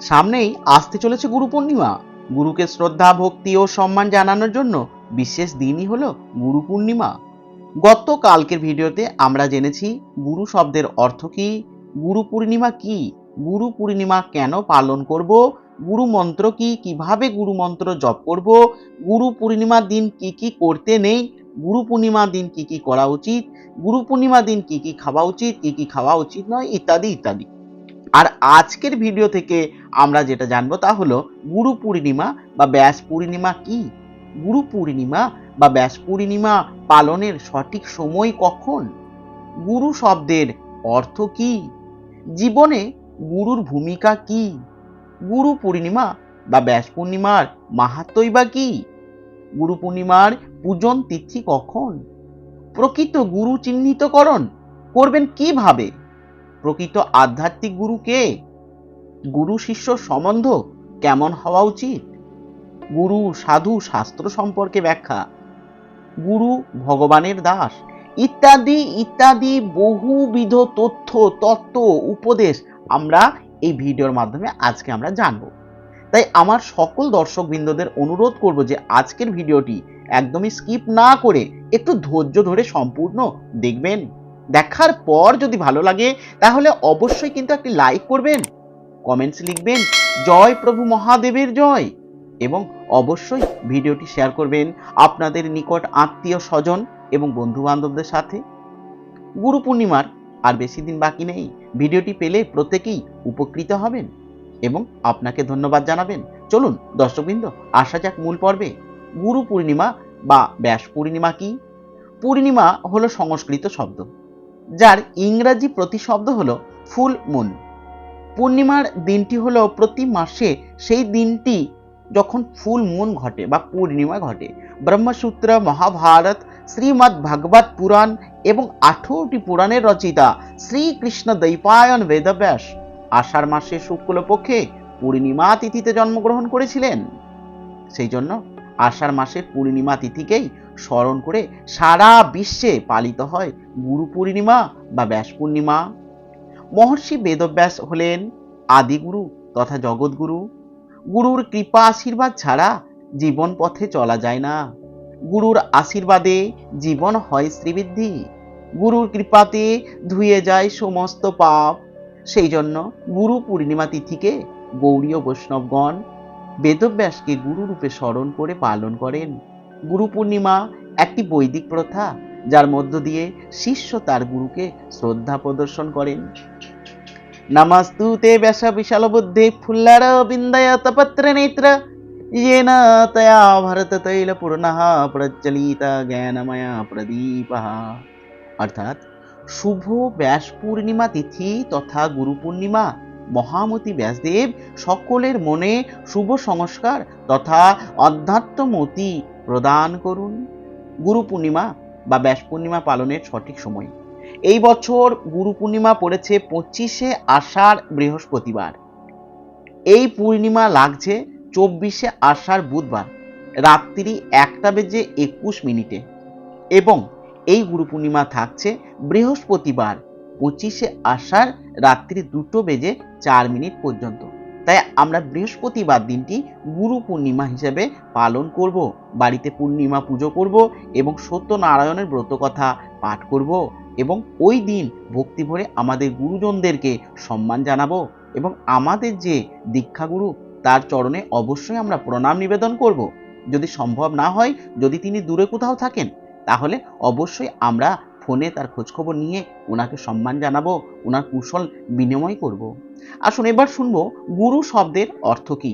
সামনেই আসতে চলেছে গুরু পূর্ণিমা। গুরুকে শ্রদ্ধা, ভক্তি ও সম্মান জানানোর জন্য বিশেষ দিনই হলো গুরু পূর্ণিমা। গতকালকের ভিডিওতে আমরা জেনেছি গুরু শব্দের অর্থ কি, গুরু পূর্ণিমা কি, গুরু পূর্ণিমা কেন পালন করব, গুরু মন্ত্র কি, কীভাবে গুরু মন্ত্র জপ করব, গুরু পূর্ণিমার দিন কি কি করতে নেই, গুরু পূর্ণিমার দিন কি কি করা উচিত, গুরু পূর্ণিমার দিন কি কি খাওয়া উচিত, কি কি খাওয়া উচিত নয়, ইত্যাদি ইত্যাদি। আর আজকের ভিডিও থেকে আমরা যেটা জানব তা হলো গুরু পূর্ণিমা বা ব্যাস পূর্ণিমা কি? গুরু পূর্ণিমা বা ব্যাস পূর্ণিমা পালনের সঠিক সময় কখন? গুরু শব্দের অর্থ কি? জীবনে গুরুর ভূমিকা কি? গুরু পূর্ণিমা বা ব্যাস পূর্ণিমার মাহাত্মই বা কি? গুরু পূর্ণিমার পূজন তিথি কখন? প্রকৃত গুরু চিহ্নিতকরণ করবেন কীভাবে? প্রকৃত আধ্যাত্মিক গুরু কে? গুরু, শিষ্য, সম্বন্ধ কেমন হওয়া উচিত? গুরু, সাধু, শাস্ত্র সম্পর্কে ব্যাখ্যা। গুরু, ভগবানের দাস। ইত্যাদি ইত্যাদি বহুবিধ তথ্য, তত্ত্ব, উপদেশ আমরা এই ভিডিওর মাধ্যমে আজকে আমরা জানব। তাই আমার সকল দর্শকবৃন্দদের অনুরোধ করব যে আজকের ভিডিওটি একদমই স্কিপ না করে একটু ধৈর্য ধরে সম্পূর্ণ দেখবেন। দেখার পর যদি ভালো লাগে, তাহলে অবশ্যই কিন্তু একটি লাইক করবেন কমেন্টস লিখবেন, জয় প্রভু মহাদেবের জয়, এবং অবশ্যই ভিডিওটি শেয়ার করবেন আপনাদের নিকট আত্মীয় স্বজন এবং বন্ধু বান্ধবদের সাথে। গুরু পূর্ণিমার আর বেশি দিন বাকি নেই, ভিডিওটি পেলে প্রত্যেকেই উপকৃত হবেন, এবং আপনাকে ধন্যবাদ জানাবেন। চলুন, দর্শকবৃন্দ, আসা যাক মূল পর্বে। গুরু পূর্ণিমা বা ব্যাস পূর্ণিমা কি? পূর্ণিমা হলো সংস্কৃত শব্দ। যার ইংরাজি প্রতিশব্দ হলো ফুল মুন। পূর্ণিমার দিনটি হলো প্রতি মাসে সেই দিনটি যখন ফুল মুন ঘটে বা পূর্ণিমা ঘটে। ব্রহ্মসূত্র, মহাভারত, শ্রীমদ্ ভাগবত পুরাণ এবং আঠেরোটি পুরাণের রচিতা শ্রীকৃষ্ণ দৈপায়ন বেদব্যাস আষাঢ় মাসে শুক্লপক্ষে পূর্ণিমা তিথিতে জন্মগ্রহণ করেছিলেন। সেই জন্য আষাঢ় মাসের পূর্ণিমা তিথিকেই স্মরণ করে সারা বিশ্বে পালিত হয় গুরু পূর্ণিমা বা ব্যাস পূর্ণিমা। মহর্ষি বেদব্যাস হলেন আদিগুরু তথা জগৎগুরু গুরুর কৃপা আশীর্বাদ ছাড়া জীবন পথে চলা যায় না। গুরুর আশীর্বাদে জীবন হয় শ্রীবৃদ্ধি। গুরুর কৃপাতে ধুয়ে যায় সমস্ত পাপ। সেই জন্য গুরু পূর্ণিমা তিথিকে গৌরীয় বৈষ্ণবগণ বেদব্যাসকে গুরুরূপে স্মরণ করে পালন করেন গুরু পূর্ণিমা একটি বৈদিক প্রথা যার মধ্য দিয়ে শিষ্য তার গুরুকে শ্রদ্ধা প্রদর্শন করেন নমস্তুতে ব্যাস বিশাল বুদ্ধি ফুল্লার বিন্দয় তপত্র নেত্র येन तया भरततैलपूर्णः प्रज्वलित জ্ঞানময়া প্রদীপ অর্থাৎ শুভ ব্যাস পূর্ণিমা তিথি তথা গুরু পূর্ণিমা মহামতি ব্যাসদেব সকলের মনে শুভ সংস্কার তথা অধ্যাত্মমতি প্রদান করুন। গুরু পূর্ণিমা বা ব্যাস পূর্ণিমা পালনের সঠিক সময়। এই বছর গুরু পূর্ণিমা পড়েছে পঁচিশে আষাঢ় বৃহস্পতিবার। এই পূর্ণিমা লাগছে চব্বিশে আষাঢ় বুধবার, রাত্রি একটা বেজে একুশ মিনিটে। এবং এই গুরু পূর্ণিমা থাকছে বৃহস্পতিবার পঁচিশে আষাঢ় রাত্রি দুটো বেজে চার মিনিট পর্যন্ত। তাই আমরা বৃহস্পতিবার দিনটি গুরু পূর্ণিমা হিসেবে পালন করব, বাড়িতে পূর্ণিমা পুজো করব এবং সত্যনারায়ণের ব্রত কথা পাঠ করব এবং ওই দিন ভক্তি ভরে আমাদের গুরুজনদেরকে সম্মান জানাব এবং আমাদের যে দীক্ষাগুরু তার চরণে অবশ্যই আমরা প্রণাম নিবেদন করব। যদি সম্ভব না হয়, যদি তিনি দূরে কোথাও থাকেন, তাহলে অবশ্যই আমরা ফোনে তার খোঁজখবর নিয়ে ওনাকে সম্মান জানাব, ওনার কুশল বিনিময় করব। আসুন এবার শুনব গুরু শব্দের অর্থ কি?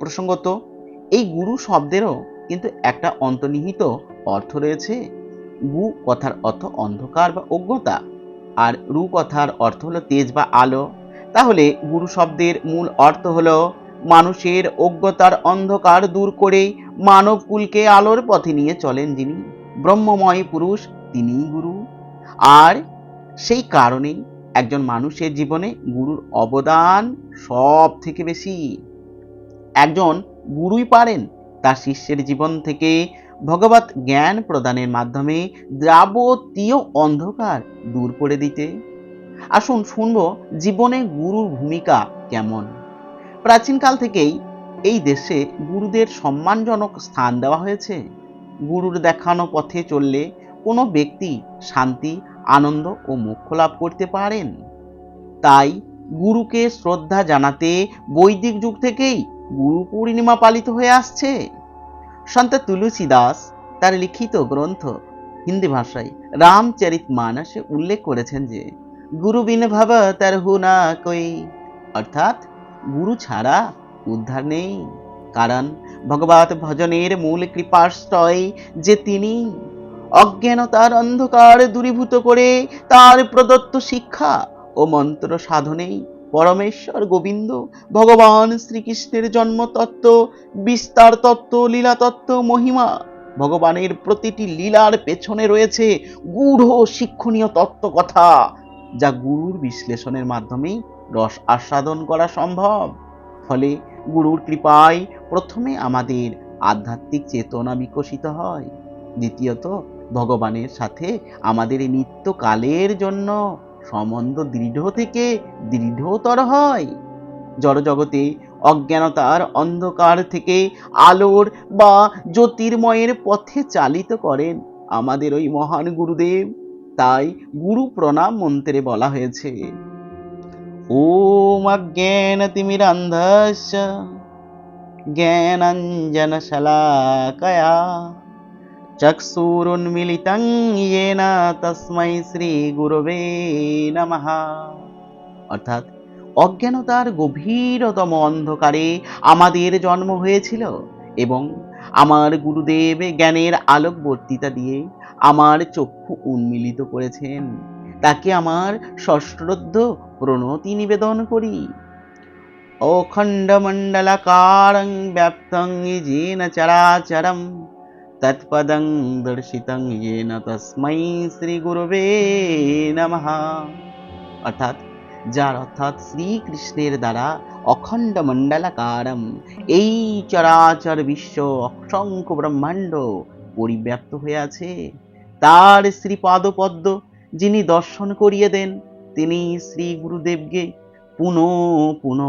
প্রসঙ্গত, এই গুরু শব্দেরও কিন্তু একটা অন্তর্নিহিত অর্থ রয়েছে। গু কথার অর্থ অন্ধকার বা অজ্ঞতা, আর রু কথার অর্থ হলো তেজ বা আলো। তাহলে গুরু শব্দের মূল অর্থ হলো, মানুষের অজ্ঞতার অন্ধকার দূর করেই মানব কুলকে আলোর পথে নিয়ে চলেন যিনি। ব্রহ্মময় পুরুষ তিনিই গুরু। আর সেই কারণেই একজন মানুষের জীবনে গুরুর অবদান সব থেকে বেশি। একজন গুরুই পারেন তার শিষ্যের জীবন থেকে ভগবত জ্ঞান প্রদানের মাধ্যমে যাবতীয় অন্ধকার দূর করে দিতে। আসুন শুনব জীবনে গুরুর ভূমিকা কেমন। প্রাচীনকাল থেকেই এই দেশে গুরুদের সম্মানজনক স্থান দেওয়া হয়েছে। গুরুর দেখানো পথে চললে কোনো ব্যক্তি শান্তি, আনন্দ ও মোক্ষ লাভ করতে পারেন। তাই গুরুকে শ্রদ্ধা জানাতে বৈদিক যুগ থেকেই গুরু পূর্ণিমা পালিত হয়ে আসছে। সন্ত তুলসী দাস তার লিখিত গ্রন্থ হিন্দি ভাষায় রামচরিত মানসে উল্লেখ করেছেন যে, গুরু বিন ভাব তার হু না কই। অর্থাৎ গুরু ছাড়া উদ্ধার নেই। কারণ ভগবত ভজনের মূল কৃপাশ্রয় যে তিনি। অজ্ঞানতার অন্ধকার দূরীভূত করে তার প্রদত্ত শিক্ষা ও মন্ত্র সাধনেই পরমেশ্বর গোবিন্দ, ভগবান শ্রীকৃষ্ণের জন্মতত্ত্ব, বিস্তার তত্ত্ব লীলা তত্ত্ব মহিমা। ভগবানের প্রতিটি লীলার পেছনে রয়েছে গূঢ় শিক্ষণীয় তত্ত্ব কথা যা গুরুর বিশ্লেষণের মাধ্যমেই রস আস্বাদন করা সম্ভব। ফলে গুরুর কৃপায় প্রথমে আমাদের আধ্যাত্মিক চেতনা বিকশিত হয়, দ্বিতীয়ত ভগবানের সাথে আমাদের এই নিত্যকালের জন্য সম্বন্ধ দৃঢ় থেকে দৃঢ়তর হয়। জড়জগতে অজ্ঞানতার অন্ধকার থেকে আলোর বা জ্যোতির্ময়ের পথে চালিত করেন আমাদের ওই মহান গুরুদেব। তাই গুরু প্রণাম মন্ত্রে বলা হয়েছে, ওম অজ্ঞান তিমিরান্ধস্য জ্ঞানাঞ্জন শলাকয়া চক্ষুরুন্মিলিতং ইয়েন তস্মৈ শ্রী গুরবে নমঃ অর্থাৎ অজ্ঞানতার গভীরতম অন্ধকারে আমাদের জন্ম হয়েছিল এবং আমার গুরুদেব জ্ঞানের আলোকবর্তিতা দিয়ে আমার চক্ষু উন্মিলিত করেছেন। তাকে আমার সশ্রদ্ধ প্রণতি নিবেদন করি। অখণ্ডমণ্ডলাকারং ব্যাপ্তং যেন চরাচরম তৎপদং দর্শিতং ইয়েন তস্মৈ শ্রী গুরুবে নমঃ অর্থাৎ যার অর্থাৎ শ্রীকৃষ্ণের দ্বারা অখণ্ড মণ্ডলাকারম এই চরাচর বিশ্ব অসংখ্য ব্রহ্মাণ্ড পরিব্যাপ্ত হয়ে আছে। তার শ্রীপাদপদ্ম যিনি দর্শন করিয়ে দেন, তিনি শ্রী গুরুদেবকে পুনঃ পুনঃ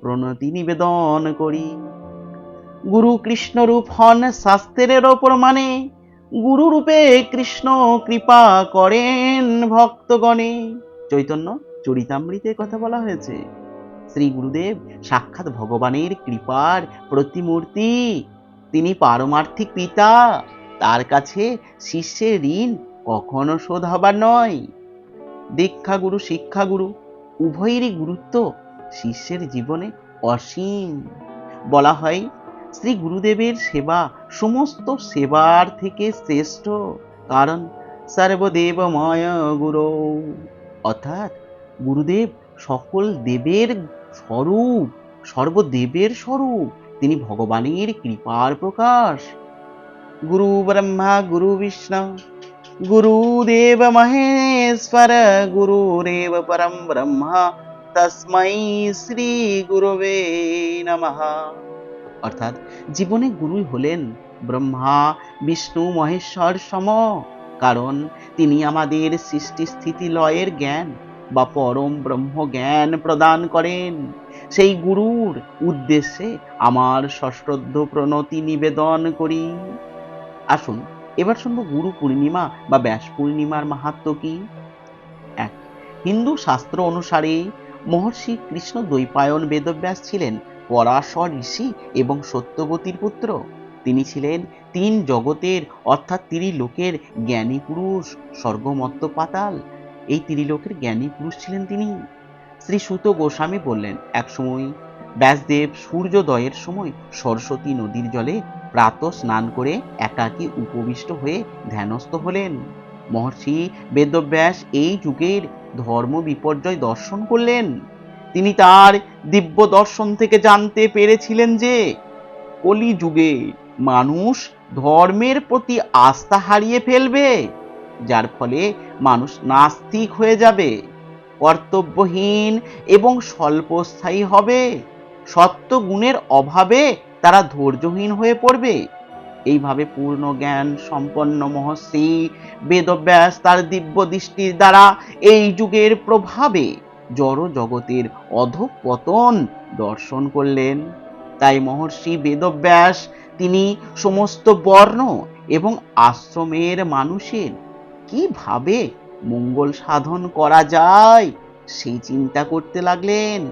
প্রণতি নিবেদন করি। গুরু কৃষ্ণ রূপ হন শাস্ত্রের ওপর মানে। গুরু রূপে কৃষ্ণ কৃপা করেন ভক্তগণে। চৈতন্য চরিতামৃতে কথা বলা হয়েছে। শ্রী গুরুদেব সাক্ষাৎ ভগবানের কৃপার প্রতিমূর্তি। তিনি পারমার্থিক পিতা। তার কাছে শিষ্যের ঋণ কখনো শোধ হবার নয়। দীক্ষাগুরু শিক্ষাগুরু উভয়েরই গুরুত্ব শিষ্যের জীবনে অসীম। বলা হয় শ্রী গুরুদেবের সেবা, সমস্ত সেবার থেকে শ্রেষ্ঠ। কারণ সর্বদেবময় গুরু। অর্থাৎ গুরুদেব সকল দেবের স্বরূপ, সর্বদেবের স্বরূপ। তিনি ভগবানের কৃপার প্রকাশ। গুরু ব্রহ্মা, গুরু বিষ্ণু গুরুদেব মহেশ্বর গুরুরেব পরম ব্রহ্মা তস্मै শ্রী গুরুবে নমঃ। অর্থাৎ জীবনে গুরুই হলেন ব্রহ্মা, বিষ্ণু, মহেশ্বর সম। কারণ তিনি আমাদের সৃষ্টি স্থিতি লয়ের জ্ঞান বা পরম ব্রহ্ম জ্ঞান প্রদান করেন। সেই গুরুর উদ্দেশ্যে আমার সশ্রদ্ধ প্রণতি নিবেদন করি। আসুন, এবার শুনব গুরু পূর্ণিমা বা ব্যাস পূর্ণিমার মাহাত্ম কি? এক, হিন্দু শাস্ত্র অনুসারে মহর্ষি কৃষ্ণ দ্বৈপায়ন বেদব্যাস ছিলেন পরাশর ঋষি এবং সত্যবতীর পুত্র। তিনি ছিলেন তিন জগতের, অর্থাৎ ত্রিলোকের জ্ঞানী পুরুষ, স্বর্গমত্ত পাতাল। এই ত্রিলোকের জ্ঞানী পুরুষ ছিলেন তিনি। শ্রী সুত গোস্বামী বললেন, একসময় ব্যাসদেব সূর্যোদয়ের সময় সরস্বতী নদীর জলে প্রাত স্নান করে একাকী উপবিষ্ট হয়ে ধ্যানস্থ হলেন। মহর্ষি বেদব্যাস এই যুগের ধর্ম বিপর্যয় দর্শন করলেন। তিনি তার দিব্য দর্শন থেকে জানতে পেরেছিলেন যে কলি যুগে মানুষ ধর্মের প্রতি আস্থা হারিয়ে ফেলবে, যার ফলে মানুষ নাস্তিক হয়ে যাবে, কর্তব্যহীন এবং স্বল্পস্থায়ী হবে। সত্য গুণের অভাবে তারা ধৈর্যহীন হয়ে পড়বে। এইভাবে পূর্ণ জ্ঞান সম্পন্ন মহর্ষি বেদব্যাস তার দিব্য দৃষ্টির দ্বারা এই যুগের প্রভাবে জড় জগতের অধঃপতন দর্শন করলেন। তাই মহর্ষি বেদব্যাস তিনি সমস্ত বর্ণ এবং আশ্রমের মানুষের কীভাবে মঙ্গল সাধন করা যায় সেই চিন্তা করতে লাগলেন।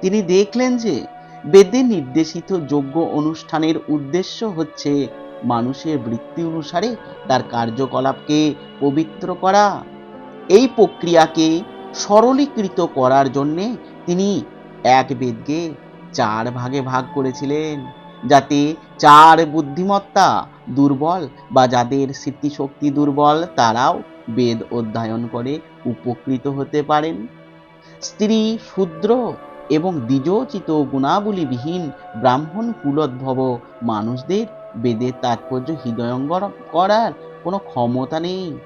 তিনি দেখলেন যে বেদে নির্দেশিত যোগ্য অনুষ্ঠানের উদ্দেশ্য হচ্ছে মানুষের বৃত্তি অনুসারে তার কার্যকলাপকে পবিত্র করা। এই প্রক্রিয়াকে সরলীকৃত করার জন্যে তিনি এক বেদকে চার ভাগে ভাগ করেছিলেন, যাতে চার বুদ্ধিমত্তা দুর্বল বা যাদের স্মৃতিশক্তি দুর্বল তারাও বেদ অধ্যয়ন করে উপকৃত হতে পারেন। স্ত্রী শূদ্র এবং দ্বিজোচিত গুণাবলীবিহীন ব্রাহ্মণ কুলোদ্ভব মানুষদের বেদের তাৎপর্য হৃদয়ঙ্গম করার কোনো ক্ষমতা নেই।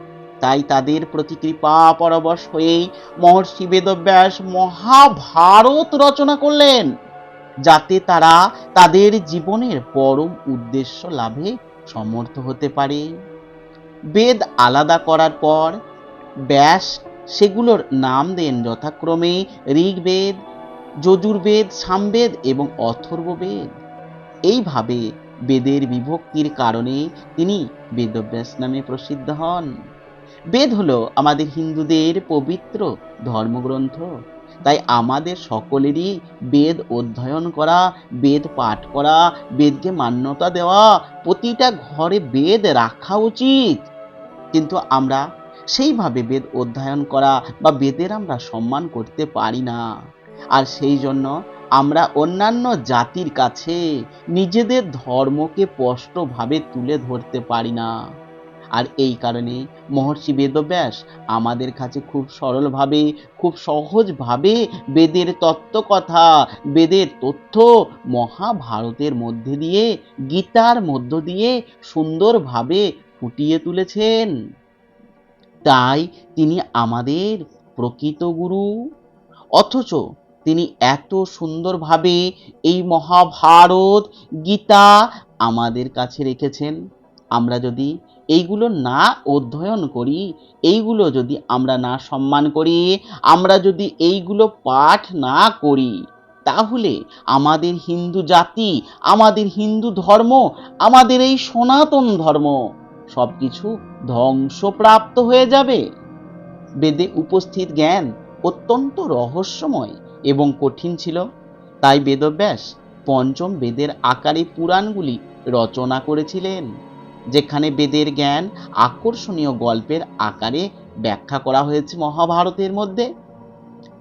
তাই তাদের প্রতি কৃপা পরবশ হয়েই মহর্ষি বেদব্যাস মহাভারত রচনা করলেন, যাতে তারা তাদের জীবনের পরম উদ্দেশ্য লাভে সমর্থ হতে পারে। বেদ আলাদা করার পর ব্যাস সেগুলোর নাম দেন যথাক্রমে ঋগ্বেদ, যজুর্বেদ, সামবেদ এবং অথর্ববেদ। এইভাবে বেদের বিভক্তির কারণে তিনি বেদব্যাস নামে প্রসিদ্ধ হন। বেদ হলো আমাদের হিন্দুদের পবিত্র ধর্মগ্রন্থ। তাই আমাদের সকলেরই বেদ অধ্যয়ন করা, বেদ পাঠ করা, বেদকে মান্যতা দেওয়া, প্রতিটা ঘরে বেদ রাখা উচিত। কিন্তু আমরা সেইভাবে বেদ অধ্যয়ন করা বা বেদের আমরা সম্মান করতে পারি না। আর সেই জন্য আমরা অন্যান্য জাতির কাছে নিজেদের ধর্মকে স্পষ্টভাবে তুলে ধরতে পারি না। আর এই কারণে মহর্ষি বেদব্যাস আমাদের কাছে খুব সরলভাবে, খুব সহজভাবে বেদের তত্ত্বকথা, বেদের তথ্য মহাভারতের মধ্যে দিয়ে, গীতার মধ্য দিয়ে সুন্দরভাবে ফুটিয়ে তুলেছেন। তাই তিনি আমাদের প্রকৃত গুরু। অথচ তিনি এত সুন্দরভাবে এই মহাভারত গীতা আমাদের কাছে রেখেছেন। আমরা যদি এইগুলো না অধ্যয়ন করি, এইগুলো যদি আমরা না সম্মান করি, আমরা যদি এইগুলো পাঠ না করি, তাহলে আমাদের হিন্দু জাতি, আমাদের হিন্দু ধর্ম, আমাদের এই সনাতন ধর্ম সব কিছু ধ্বংসপ্রাপ্ত হয়ে যাবে। বেদে উপস্থিত জ্ঞান অত্যন্ত রহস্যময় এবং কঠিন ছিল। তাই বেদব্যাস পঞ্চম বেদের আকারে পুরাণগুলি রচনা করেছিলেন। যেখানে বেদের জ্ঞান আকর্ষণীয় গল্পের আকারে ব্যাখ্যা করা হয়েছে মহাভারতের মধ্যে।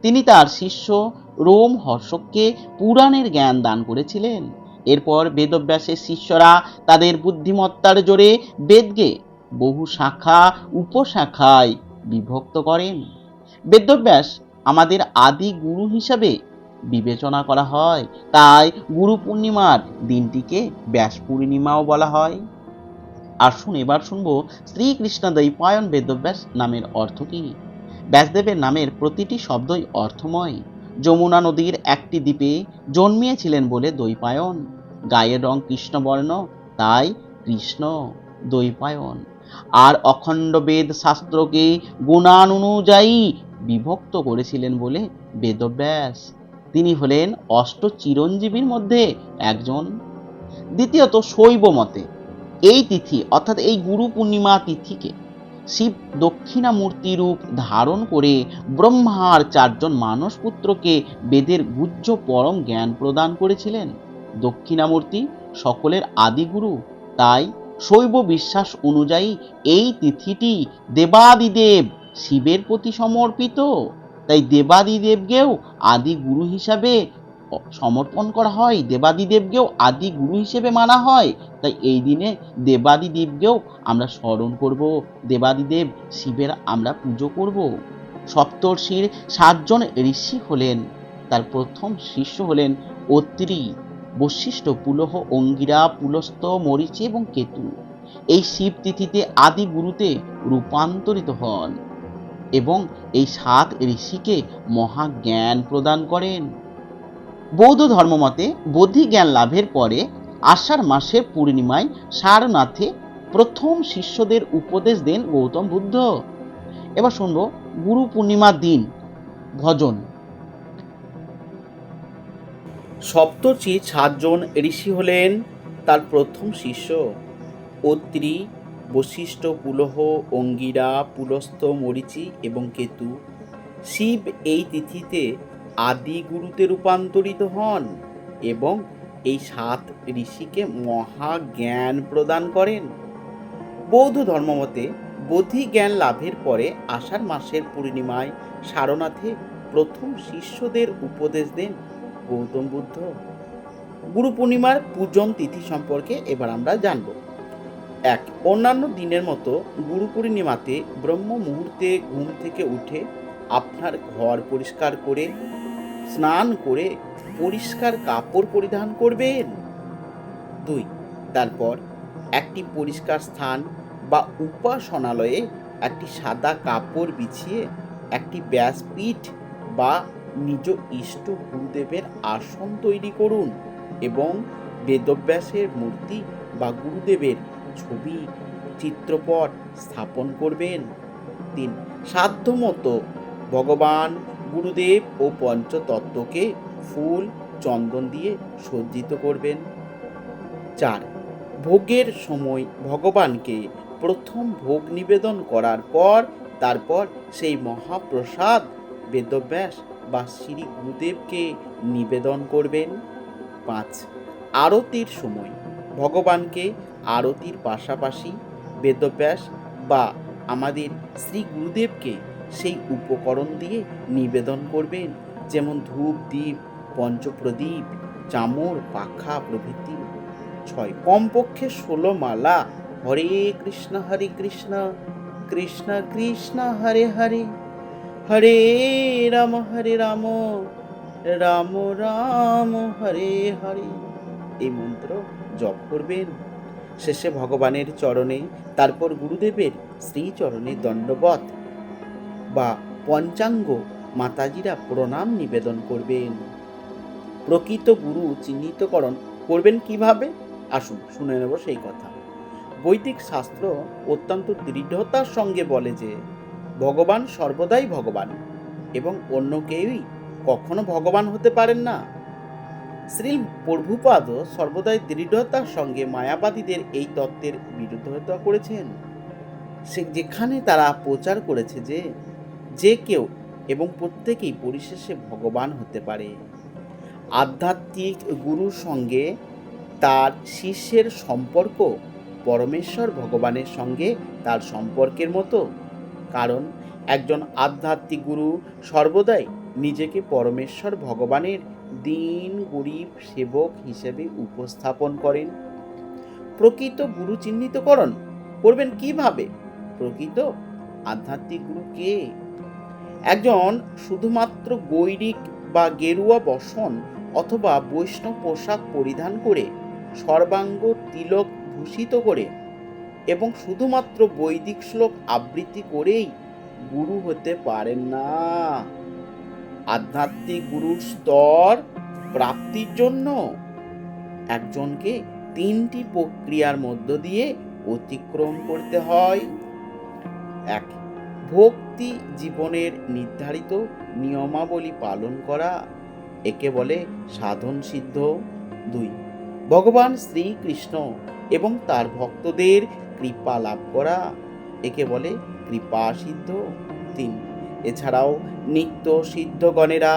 তিনি তার শিষ্য রোম হর্ষককে পুরাণের জ্ঞান দান করেছিলেন। এরপর বেদব্যাসের শিষ্যরা তাদের বুদ্ধিমত্তার জোরে বেদকে বহু শাখা, উপশাখায় বিভক্ত করেন। বেদব্যাস আমাদের আদি গুরু হিসাবে বিবেচনা করা হয়। তাই গুরু পূর্ণিমার দিনটিকে ব্যাস পূর্ণিমাও বলা হয়। আসুন এবার শুনব শ্রীকৃষ্ণ দৈপায়ন বেদব্যাস নামের অর্থ কি? ব্যাসদেবের নামের প্রতিটি শব্দই অর্থময়। যমুনা নদীর একটি দ্বীপে জন্মিয়েছিলেন বলে দৈপায়ন গায়ের রং কৃষ্ণবর্ণ, তাই কৃষ্ণ দৈপায়ন আর অখণ্ড বেদ শাস্ত্রকে গুণানুযায়ী বিভক্ত করেছিলেন বলে বেদব্যাস তিনি হলেন অষ্ট চিরঞ্জীবীর মধ্যে একজন। দ্বিতীয়ত শৈব মতে এই তিথি, অর্থাৎ এই গুরু পূর্ণিমা তিথিকে শিব দক্ষিণামূর্তি রূপ ধারণ করে ব্রহ্মার চারজন মানস পুত্রকে বেদের গুজ্জ পরম জ্ঞান প্রদান করেছিলেন। দক্ষিণামূর্তি সকলের আদিগুরু তাই শৈব বিশ্বাস অনুযায়ী এই তিথিটি দেবাদিদেব শিবের প্রতি সমর্পিত। তাই দেবাদিদেবকেও আদি গুরু হিসাবে সমর্পণ করা হয়। দেবাদিদেবকেও আদি গুরু হিসেবে মানা হয়। তাই এই দিনে দেবাদিদেবকেও আমরা স্মরণ করব। দেবাদিদেব শিবের আমরা পুজো করব। সপ্তর্ষির সাতজন ঋষি হলেন। তার প্রথম শিষ্য হলেন অত্রি। বশিষ্ঠ পুলহ, অঙ্গিরা, পুলস্ত, মরিচি এবং কেতু। এই শিব তিথিতে আদি গুরুতে রূপান্তরিত হন এবং এই সাত ঋষিকে মহাজ্ঞান প্রদান করেন। বৌদ্ধ ধর্মমতে বোধি জ্ঞান লাভের পরে আষাঢ় মাসের পূর্ণিমায় সারনাথে প্রথম শিষ্যদের উপদেশ দেন গৌতম বুদ্ধ। এবার শুনব গুরু পূর্ণিমার দিন, ভজন। সপ্তর্ষি সাতজন ঋষি হলেন তার প্রথম শিষ্য। অত্রি, বশিষ্ঠ পুলহ, অঙ্গিরা পুলস্ত মরিচি এবং কেতু। শিব এই তিথিতে আদি গুরুতে রূপান্তরিত হন এবং এই সাত ঋষিকে মহা জ্ঞান প্রদান করেন। বৌদ্ধ ধর্মমতে বোধি জ্ঞান লাভের পরে আষাঢ় মাসের পূর্ণিমায় সারনাথে প্রথম শিষ্যদের উপদেশ দেন গৌতম বুদ্ধ। গুরু পূর্ণিমার পূজন তিথি সম্পর্কে এবার আমরা জানব। এক, অন্যান্য দিনের মতো গুরু পূর্ণিমাতে ব্রহ্ম মুহূর্তে ঘুম থেকে উঠে আপনার ঘর পরিষ্কার করে স্নান করে পরিষ্কার কাপড় পরিধান করবেন। দুই, তারপর একটি পরিষ্কার স্থান বা উপাসনালয়ে একটি সাদা কাপড় বিছিয়ে একটি ব্যাসপীঠ বা নিজ ইষ্ট গুরুদেবের আসন তৈরি করুন এবং বেদব্যাসের মূর্তি বা গুরুদেবের ছবি, চিত্রপট স্থাপন করবেন। তিন, সাধ্যমতো ভগবান গুরুদেব ও পঞ্চতত্ত্বকে ফুল, চন্দন দিয়ে সজ্জিত করবেন। চার, ভোগের সময় ভগবানকে প্রথম ভোগ নিবেদন করার পর, তারপর সেই মহাপ্রসাদ, বেদব্যাস বা শ্রী গুরুদেবকে নিবেদন করবেন। পাঁচ, আরতির সময় ভগবানকে আরতির পাশাপাশি বেদব্যাস বা আমাদের শ্রী গুরুদেবকে সেই উপকরণ দিয়ে নিবেদন করবেন। যেমন ধূপ, দ্বীপ, পঞ্চপ্রদীপ, চামর, পাখা প্রভৃতি। ছয়, কমপক্ষে ষোলো মালা। হরে কৃষ্ণ হরে কৃষ্ণ। কৃষ্ণ কৃষ্ণ, হরে হরে। হরে রাম হরে রাম। রাম রাম, হরে হরে। এই মন্ত্র জপ করবেন। শেষে ভগবানের চরণে, তারপর গুরুদেবের শ্রীচরণে দণ্ডবত বা পঞ্চাঙ্গ মাতাজিরা প্রণাম নিবেদন করবেন। প্রকৃত গুরু চিহ্নিতকরণ করবেন কীভাবে? আসুন, শুনে নেব সেই কথা। বৈদিক শাস্ত্র অত্যন্ত দৃঢ়তার সঙ্গে বলে যে, ভগবান সর্বদাই ভগবান এবং অন্য কেউই কখনো ভগবান হতে পারেন না। শ্রী প্রভুপাদ সর্বদাই দৃঢ়তার সঙ্গে মায়াবাদীদের এই তত্ত্বের বিরোধিতা করেছেন। সে যেখানে তারা প্রচার করেছে যে যে কেউ এবং প্রত্যেকেই পরিশেষে ভগবান হতে পারে। আধ্যাত্মিক গুরুর সঙ্গে তার শিষ্যের সম্পর্ক পরমেশ্বর ভগবানের সঙ্গে তার সম্পর্কের মতো। কারণ একজন আধ্যাত্মিক গুরু সর্বদাই নিজেকে পরমেশ্বর ভগবানের দিন, গরিব সেবক হিসেবে উপস্থাপন করেন। প্রকৃত গুরু চিহ্নিতকরণ করবেন কীভাবে? প্রকৃত আধ্যাত্মিক গুরু কে? একজন শুধুমাত্র গৈরিক বা গেরুয়া বসন অথবা বৈষ্ণব পোশাক পরিধান করে সর্বাঙ্গ তিলক ভূষিত করে এবং শুধুমাত্র বৈদিক শ্লোক আবৃত্তি করেই গুরু হতে পারেন না। আধ্যাত্মিক গুরুর স্তর প্রাপ্তির জন্য একজনকে তিনটি প্রক্রিয়ার মধ্য দিয়ে অতিক্রম করতে হয়। এক ভক্তি জীবনের নির্ধারিত নিয়মাবলী পালন করা একে বলে সাধন সিদ্ধ। দুই, ভগবান শ্রীকৃষ্ণ এবং তার ভক্তদের কৃপা লাভ করা একে বলে কৃপা সিদ্ধ। তিন, এছাড়াও নিত্য সিদ্ধগণেরা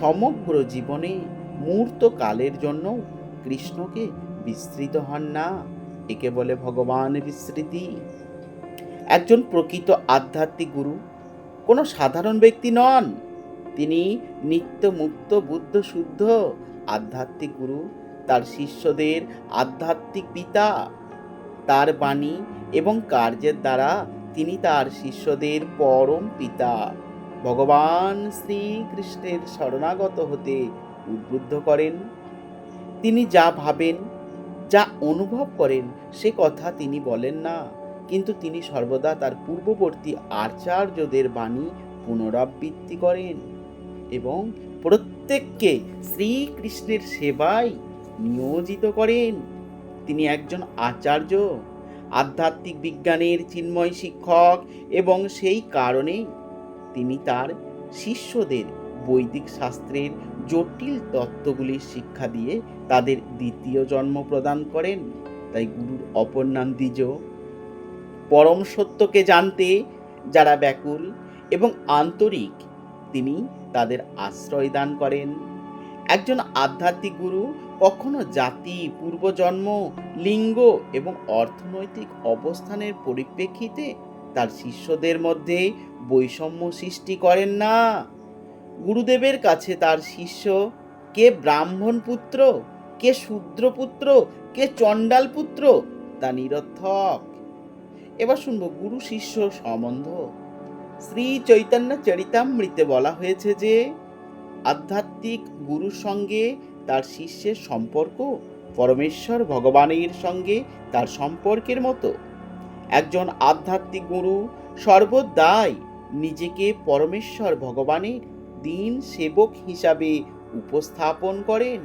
সমগ্র জীবনে মূর্ত কালের জন্য কৃষ্ণকে বিস্তৃত হন না, একে বলে ভগবান বিস্তৃতি। একজন প্রকৃত আধ্যাত্মিক গুরু কোনো সাধারণ ব্যক্তি নন। তিনি নিত্য মুক্ত বুদ্ধ, শুদ্ধ, আধ্যাত্মিক গুরু, তার শিষ্যদের আধ্যাত্মিক পিতা, তার বাণী এবং কার্যের দ্বারা তিনি তার শিষ্যদের পরম পিতা। ভগবান শ্রীকৃষ্ণের শরণাগত হতে উদ্বুদ্ধ করেন। তিনি যা ভাবেন, যা অনুভব করেন, সে কথা তিনি বলেন না। কিন্তু তিনি সর্বদা তার পূর্ববর্তী আচার্যদের বাণী পুনরাবৃত্তি করেন এবং প্রত্যেককে শ্রীকৃষ্ণের সেবায় নিয়োজিত করেন। তিনি একজন আচার্য, আধ্যাত্মিক বিজ্ঞানের চিন্ময় শিক্ষক এবং সেই কারণেই তিনি তার শিষ্যদের বৈদিক শাস্ত্রের জটিল তত্ত্বগুলির শিক্ষা দিয়ে তাদের দ্বিতীয় জন্ম প্রদান করেন। তাই গুরুর অপর নাম দ্বিজ। পরম সত্যকে জানতে যারা ব্যাকুল এবং আন্তরিক, তিনি তাদের আশ্রয় দান করেন। একজন আধ্যাত্মিক গুরু কখনো জাতি, পূর্বজন্ম, লিঙ্গ এবং অর্থনৈতিক অবস্থানের পরিপ্রেক্ষিতে তার শিষ্যদের মধ্যে বৈষম্য সৃষ্টি করেন না। গুরুদেবের কাছে তার শিষ্য, কে ব্রাহ্মণ পুত্র, কে শূদ্রপুত্র কে চণ্ডাল পুত্র, তা নিরর্থক। এবার শুনব, গুরু শিষ্য সম্বন্ধ। শ্রী চৈতন্য চরিতামৃতে বলা হয়েছে যে, আধ্যাত্মিক গুরুর সঙ্গে তার শিষ্যের সম্পর্ক পরমেশ্বর ভগবানের সঙ্গে তার সম্পর্কের মতো। একজন আধ্যাত্মিক গুরু সর্বদাই নিজেকে পরমেশ্বর ভগবানের দিন সেবক হিসাবে উপস্থাপন করেন।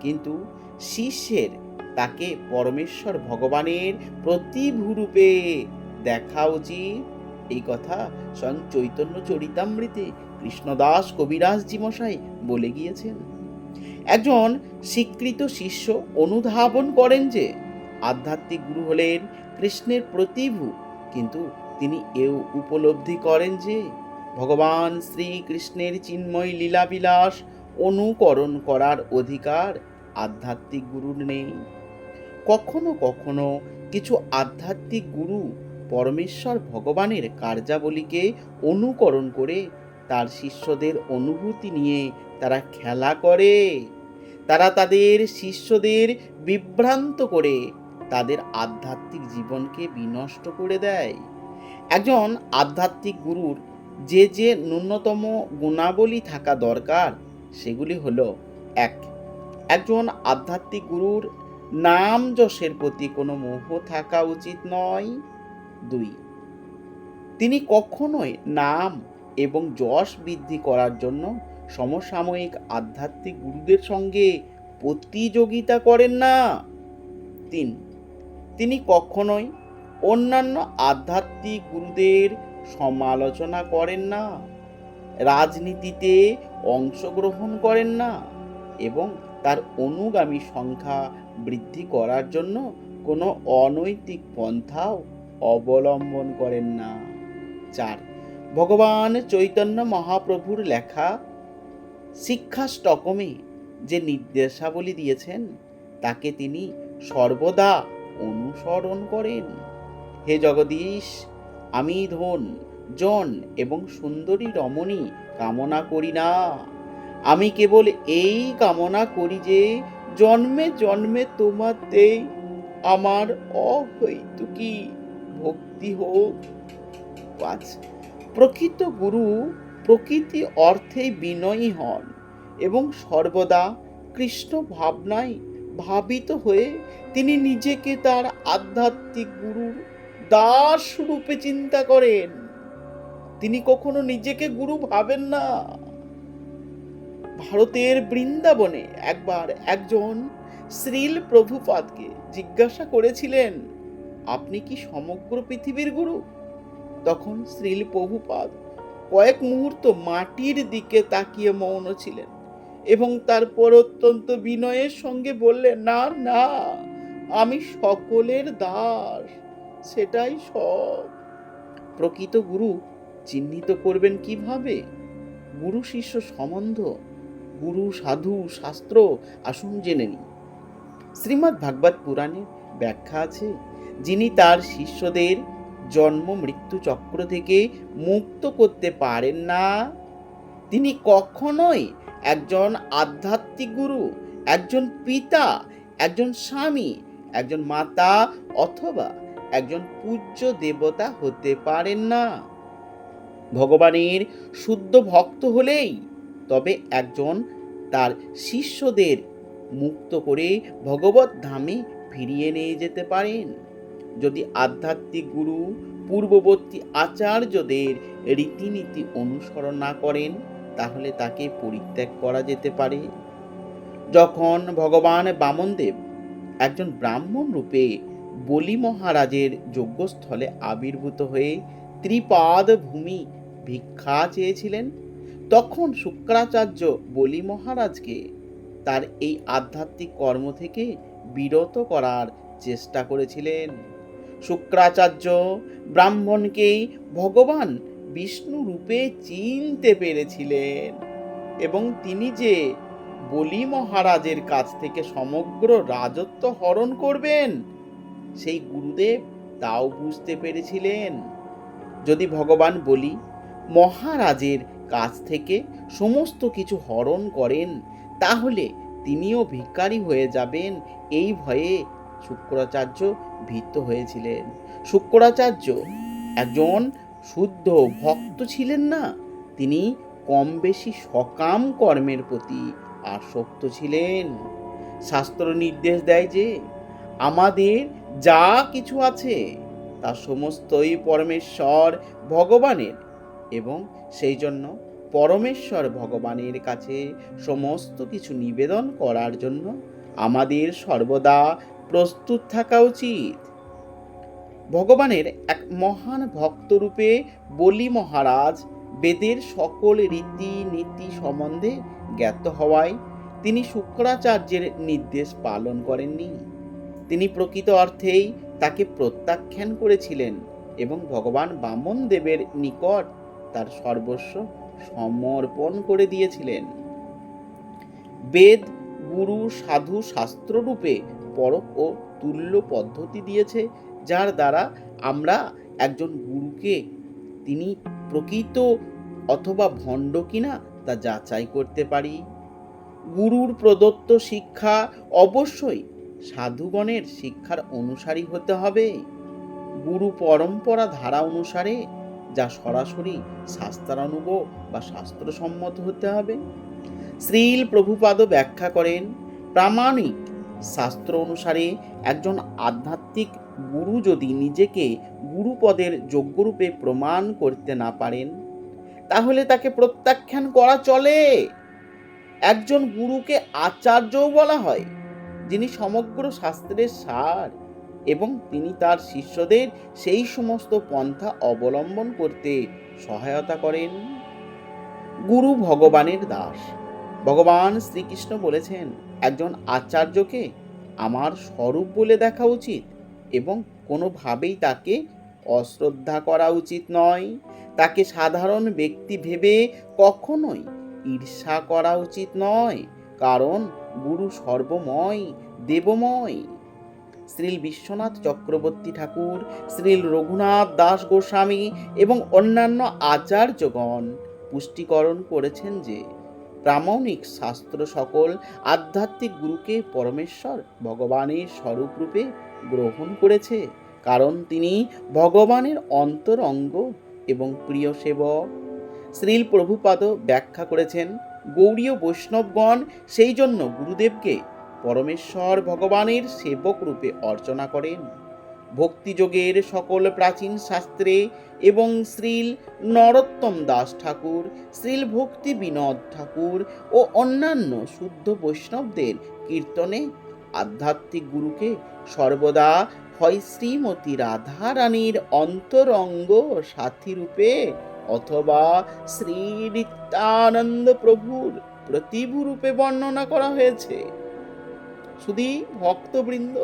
কিন্তু শিষ্যের তাকে পরমেশ্বর ভগবানের প্রতিভূরূপে দেখা উচিত এই কথা স্বয়ং চৈতন্য চরিতামৃতে কৃষ্ণদাস কবিরাজজি মশাই বলে গিয়েছেন। একজন স্বীকৃত শিষ্য অনুধাবন করেন যে, আধ্যাত্মিক গুরু হলেন কৃষ্ণের প্রতিভু, কিন্তু তিনি এও উপলব্ধি করেন যে, ভগবান শ্রীকৃষ্ণের চিন্ময় লীলাবিলাস অনুকরণ করার অধিকার আধ্যাত্মিক গুরুর নেই। কখনো কখনো কিছু আধ্যাত্মিক গুরু পরমেশ্বর ভগবানের কার্যাবলীকে অনুকরণ করে তার শিষ্যদের অনুভূতি নিয়ে তারা খেলা করে। তারা তাদের শিষ্যদের বিভ্রান্ত করে, তাদের আধ্যাত্মিক জীবনকে বিনষ্ট করে দেয়। একজন আধ্যাত্মিক গুরুর যে যে ন্যূনতম গুণাবলী থাকা দরকার, সেগুলি হলো, এক, একজন আধ্যাত্মিক গুরুর নাম যশের প্রতি কোনো মোহ থাকা উচিত নয়। দুই, তিনি কখনোই নাম এবং যশ বৃদ্ধি করার জন্য সমসাময়িক আধ্যাত্মিক গুরুদের সঙ্গে প্রতিযোগিতা করেন না। তিন, তিনি কখনোই অন্যান্য আধ্যাত্মিক গুরুদের সমালোচনা করেন না, রাজনীতিতে অংশগ্রহণ করেন না এবং তার অনুগামী সংখ্যা বৃদ্ধি করার জন্য কোনো অনৈতিক পন্থাও অবলম্বন করেন না। চার, ভগবান চৈতন্য মহাপ্রভুর লেখা শিক্ষা স্টকমে যে নির্দেশাবলী দিয়েছেন, তাকে তিনি সর্বদা অনুসরণ করেন। হে জগদীশ, আমি ধন, জন এবং সুন্দরী রমণী কামনা করি না। আমি কেবল এই কামনা করি যে জন্মে জন্মে তোমাতেই আমার অহৈতুকী ভক্তি হোক। পাঁচ, প্রকৃত গুরু প্রকৃতি অর্থে বিনয়ী হন এবং সর্বদা কৃষ্ণ ভাবনায় ভাবিত হয়ে তিনি নিজেকে তার আধ্যাত্মিক গুরুর দাস রূপে চিন্তা করেন। তিনি কখনো নিজেকে গুরু ভাবেন না। ভারতের বৃন্দাবনে একবার একজন শ্রীল প্রভুপাদকে জিজ্ঞাসা করেছিলেন, আপনি কি সমগ্র পৃথিবীর গুরু? তখন শ্রীল প্রভুপাদ কয়েক মুহূর্ত মাটির দিকে তাকিয়ে মৌন ছিলেন এবং তারপর অত্যন্ত বিনয়ের সঙ্গে বললেন, না না, আমি সকলের দাস, সেটাই সব। প্রকৃত গুরু চিহ্নিত করবেন কীভাবে? গুরু শিষ্য সম্বন্ধ গুরু, সাধু, শাস্ত্র, আসুন জেনে নিই। শ্রীমৎ ভাগবত পুরাণে ব্যাখ্যা আছে, যিনি তার শিষ্যদের জন্ম মৃত্যু চক্র থেকে মুক্ত করতে পারেন না, তিনি কখনোই একজন আধ্যাত্মিক গুরু, একজন পিতা, একজন স্বামী, একজন মাতা অথবা একজন পূজ্য দেবতা হতে পারেন না। ভগবানের শুদ্ধ ভক্ত হলেই তবে একজন তার শিষ্যদের মুক্ত করে ভগবত ধামে ফিরিয়ে নিয়ে যেতে পারেন। যদি আধ্যাত্মিক গুরু, পূর্ববর্তী আচার্যদের রীতিনীতি অনুসরণ না করেন, তাহলে তাকে পরিত্যাগ করা যেতে পারে। যখন ভগবান বামনদেব একজন ব্রাহ্মণ রূপে বলি মহারাজের যজ্ঞস্থলে আবির্ভূত হয়ে ত্রিপাদ ভূমি ভিক্ষা চেয়েছিলেন তখন শুক্রাচার্য বলি মহারাজকে তার এই আধ্যাত্মিক কর্ম থেকে বিরত করার চেষ্টা করেছিলেন। শুক্রাচার্য ব্রাহ্মণকেই ভগবান বিষ্ণু রূপে চিনতে পেরেছিলেন এবং তিনি যে বলি মহারাজের কাছ থেকে সমগ্র রাজত্ব হরণ করবেন, সেই গুরুদেব তাও বুঝতে পেরেছিলেন। যদি ভগবান বলি মহারাজের কাছ থেকে সমস্ত কিছু হরণ করেন, তাহলে তিনিও ভিক্ষারী হয়ে যাবেন। এই ভয়ে শুক্রাচার্য ভীত হয়েছিলেন। শুক্রাচার্য একজন শুদ্ধ ভক্ত ছিলেন না, তিনি কম বেশি সকাম কর্মের প্রতি আসক্ত ছিলেন। শাস্ত্র নির্দেশ দেয় যে, আমাদের যা কিছু আছে, তা সমস্তই পরমেশ্বর ভগবানের এবং সেই জন্য পরমেশ্বর ভগবানের কাছে সমস্ত কিছু নিবেদন করার জন্য আমাদের সর্বদা প্রস্তুত থাকা উচিত। ভগবানের এক মহান ভক্তরূপে বলি মহারাজ বেদের সকল রীতি নীতি সম্বন্ধে জ্ঞাত হওয়ায় তিনি শুক্রাচার্যের নির্দেশ পালন করেননি। তিনি প্রকৃত অর্থেই তাকে প্রত্যাখ্যান করেছিলেন এবং ভগবান বামন দেবের নিকট তার সর্বস্ব সমর্পণ করে দিয়েছিলেন। বেদ, গুরু, সাধু শাস্ত্ররূপে পরক ও তুল্য পদ্ধতি দিয়েছে, যার দ্বারা আমরা একজন গুরুকে, তিনি প্রকৃত অথবা ভণ্ড কিনা তা যাচাই করতে পারি। গুরুর প্রদত্ত শিক্ষা অবশ্যই সাধুগণের শিক্ষার অনুসারী হতে হবে। গুরু পরম্পরা ধারা অনুসারে যা সরাসরি শাস্ত্রানুগ বা শাস্ত্রসম্মত হতে হবে। শ্রীল প্রভুপাদ ব্যাখ্যা করেন, প্রামাণিক শাস্ত্র অনুসারে একজন আধ্যাত্মিক গুরু যদি নিজেকে গুরুপদের যোগ্যরূপে প্রমাণ করতে না পারেন, তাহলে তাকে প্রত্যাখ্যান করা চলে। একজন গুরুকে আচার্যও বলা হয়, যিনি সমগ্র শাস্ত্রের সার। এবং তিনি তার শিষ্যদের সেই সমস্ত পন্থা অবলম্বন করতে সহায়তা করেন। গুরু ভগবানের দাস। ভগবান শ্রীকৃষ্ণ বলেছেন, একজন আচার্যকে আমার স্বরূপ বলে দেখা উচিত এবং কোনোভাবেই তাকে অশ্রদ্ধা করা উচিত নয়। তাকে সাধারণ ব্যক্তি ভেবে কখনোই ঈর্ষা করা উচিত নয়। কারণ গুরু সর্বময়, দেবময়। শ্রীল বিশ্বনাথ চক্রবর্তী ঠাকুর, শ্রীল রঘুনাথ দাস গোস্বামী এবং অন্যান্য আচার্যগণ পুষ্টিকরণ করেছেন যে প্রামাণিক শাস্ত্র সকল আধ্যাত্মিক গুরুকে পরমেশ্বর ভগবানের স্বরূপরূপে গ্রহণ করেছে, কারণ তিনি ভগবানের অন্তরঙ্গ এবং প্রিয় সেবক। শ্রীল প্রভুপাদ ব্যাখ্যা করেছেন, গৌরীয় বৈষ্ণবগণ সেই জন্য গুরুদেবকে পরমেশ্বর ভগবানের সেবক রূপে অর্চনা করেন। ভক্তিযোগের সকল প্রাচীন শাস্ত্রে এবং শ্রীল নরোত্তম দাস ঠাকুর, শ্রীল ভক্তি বিনোদ ঠাকুর ও অন্যান্য শুদ্ধ বৈষ্ণবদের কীর্তনে আধ্যাত্মিক গুরুকে সর্বদা হয় শ্রীমতী রাধা রানীর অন্তরঙ্গ সাথী রূপে অথবা শ্রী নিত্যানন্দ প্রভুর প্রতিভু রূপে বর্ণনা করা হয়েছে। শুধু ভক্তবৃন্দ,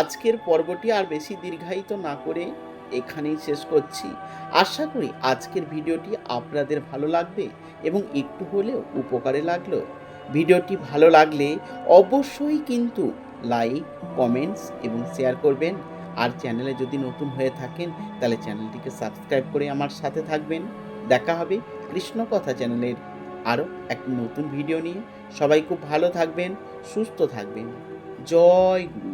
আজকের পর্বটি আর বেশি দীর্ঘায়িত না করে এখানেই শেষ করছি। আশা করি আজকের ভিডিওটি আপনাদের ভালো লাগবে এবং একটু হলেও উপকারে লাগল। ভিডিওটি ভালো লাগলে অবশ্যই কিন্তু লাইক, কমেন্টস এবং শেয়ার করবেন। আর চ্যানেলে যদি নতুন হয়ে থাকেন, তাহলে চ্যানেলটিকে সাবস্ক্রাইব করে আমার সাথে থাকবেন। দেখা হবে কৃষ্ণ কথা চ্যানেলের আরও এক নতুন ভিডিও নিয়ে। সবাই খুব ভালো থাকবেন। সুস্থ থাকবেন। জয় গুরু।